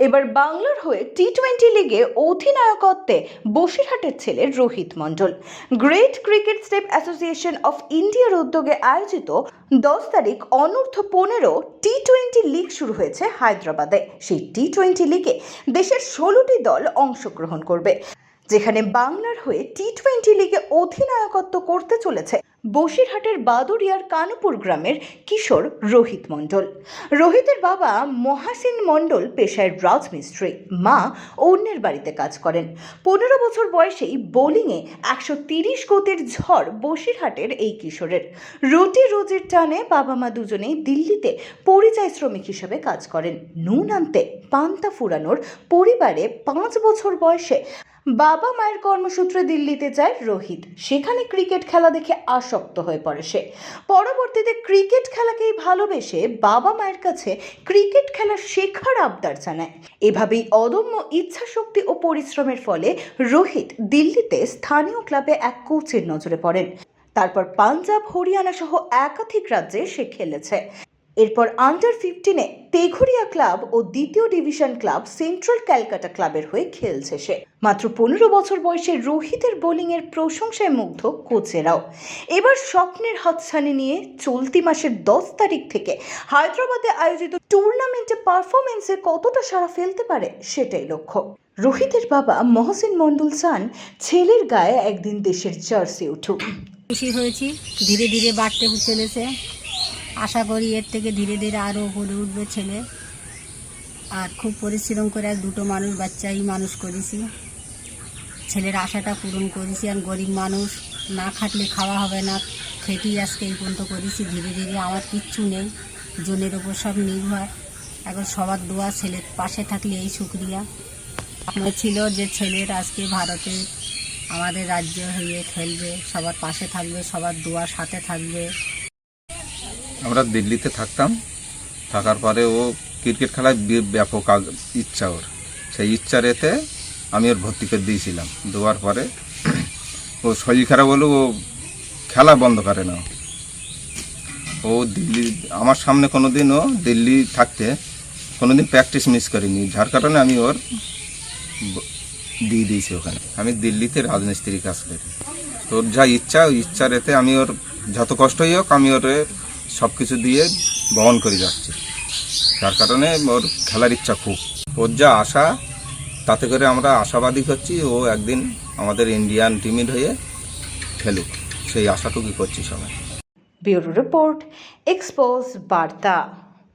এবার বাংলার হয়ে টি টোয়েন্টি লিগে অধিনায়কত্বে বসিরহাটের ছেলে Rohit Mondal. Great cricket step association of ইন্ডিয়ার উদ্যোগে আয়োজিত দশ তারিখ অনূর্ধ্ব পনেরো টি টোয়েন্টি লিগ শুরু হয়েছে হায়দ্রাবাদে। সেই টি টোয়েন্টি লিগে দেশের ষোলোটি দল অংশগ্রহণ করবে, যেখানে বাংলার হয়ে টি টোয়েন্টি লিগে অধিনায়কত্ব করতে চলেছে বসিরহাটের বাদুরিয়ার কানুপুর গ্রামের কিশোর রোহিত মণ্ডল। রোহিতের বাবা মহাসিন মণ্ডল পেশায় রাজমিস্ত্রি, মা অন্যের বাড়িতে কাজ করেন। পনেরো বছর বয়সেই বোলিংয়ে একশো তিরিশ গতির ঝড় বসিরহাটের এই কিশোরের। রুটি রোজির টানে বাবা মা দুজনেই দিল্লিতে পরিযায়ী শ্রমিক হিসেবে কাজ করেন। নুন আনতে পান্তা ফুরানোর পরিবারে পাঁচ বছর বয়সে বাবা মায়ের কর্মসূত্রে দিল্লিতে যায় রোহিত। সেখানে ক্রিকেট খেলা দেখে আসক্ত হয়ে পড়ে সে। পরবর্তীতে ক্রিকেট খেলাকেই ভালোবেসে বাবা মায়ের কাছে ক্রিকেট খেলা শেখার আবদার জানায়। এভাবেই অদম্য ইচ্ছাশক্তি ও পরিশ্রমের ফলে রোহিত দিল্লিতে স্থানীয় ক্লাবে এক কোচের নজরে পড়েন। তারপর পাঞ্জাব, হরিয়ানা সহ একাধিক রাজ্যে সে খেলেছে। এরপর আন্ডার ফিফটিনে তেঘুরিয়া ক্লাব ও দ্বিতীয় ডিভিশন ক্লাব সেন্ট্রাল ক্যালকাটা ক্লাবের হয়ে খেলছে সে। মাত্র পনেরো বছর বয়সে রোহিতের বোলিংয়ের প্রশংসায় মুগ্ধ কোচেরাও। এবার স্বপ্নের হাতছানি নিয়ে চলতি মাসের দশ তারিখ থেকে হায়দ্রাবাদে আয়োজিত টুর্নামেন্টে পারফরমেন্সে কতটা সাড়া ফেলতে পারে সেটাই লক্ষ্য। রোহিতের বাবা মহসিন মণ্ডল চান ছেলের গায়ে একদিন দেশের জার্সি উঠুক। খুশি হয়েছি, ধীরে ধীরে বাড়তে চলেছে। আশা করি এর থেকে ধীরে ধীরে আরও উপরে উঠবে ছেলে। আর খুব পরিশ্রম করে আর দুটো মানুষ, বাচ্চাই মানুষ করেছি। ছেলের আশাটা পূরণ করেছি আর গরিব মানুষ। না খাটলে খাওয়া হবে না। খেটেই আজকে এই পর্যন্ত করেছি। ধীরে ধীরে আমার কিচ্ছু নেই। জনের ওপর সব নির্ভর। এখন সবার দোয়া ছেলের পাশে থাকলে এই শুক্রিয়া। আমার ছিল যে ছেলের আজকে ভারতে আমাদের রাজ্য হয়ে খেলবে। সবার পাশে থাকবে, সবার দোয়ার সাথে থাকবে। আমরা দিল্লিতে থাকতাম। থাকার পরে ও ক্রিকেট খেলায় ব্যাপক ইচ্ছা ওর। সেই ইচ্ছার এতে আমি ওর ভর্তি করে দিয়েছিলাম। দেওয়ার পরে ও শরীর খারাপ হলেও ও খেলা বন্ধ করে না। ও দিল্লি, আমার সামনে কোনো দিন ও দিল্লি থাকতে কোনো দিন প্র্যাকটিস মিস করিনি। যার কারণে আমি ওর দিয়ে দিয়েছি ওখানে। আমি দিল্লিতে রাজমিস্ত্রি কাজ করি। তোর যা ইচ্ছা ইচ্ছার এতে আমি ওর যত কষ্টই হোক আমি ওর সব কিছু দিয়ে বহন করে যাচ্ছে। তার কারণে ওর খেলার ইচ্ছা খুব। ওর যা আশা, তাতে করে আমরা আশাবাদী হচ্ছি ও একদিন আমাদের ইন্ডিয়ান টিমের হয়ে খেলুক। সেই আশাটুকুই করছি সবাই। ব্যুরো রিপোর্ট এক্সপোজ বার্তা।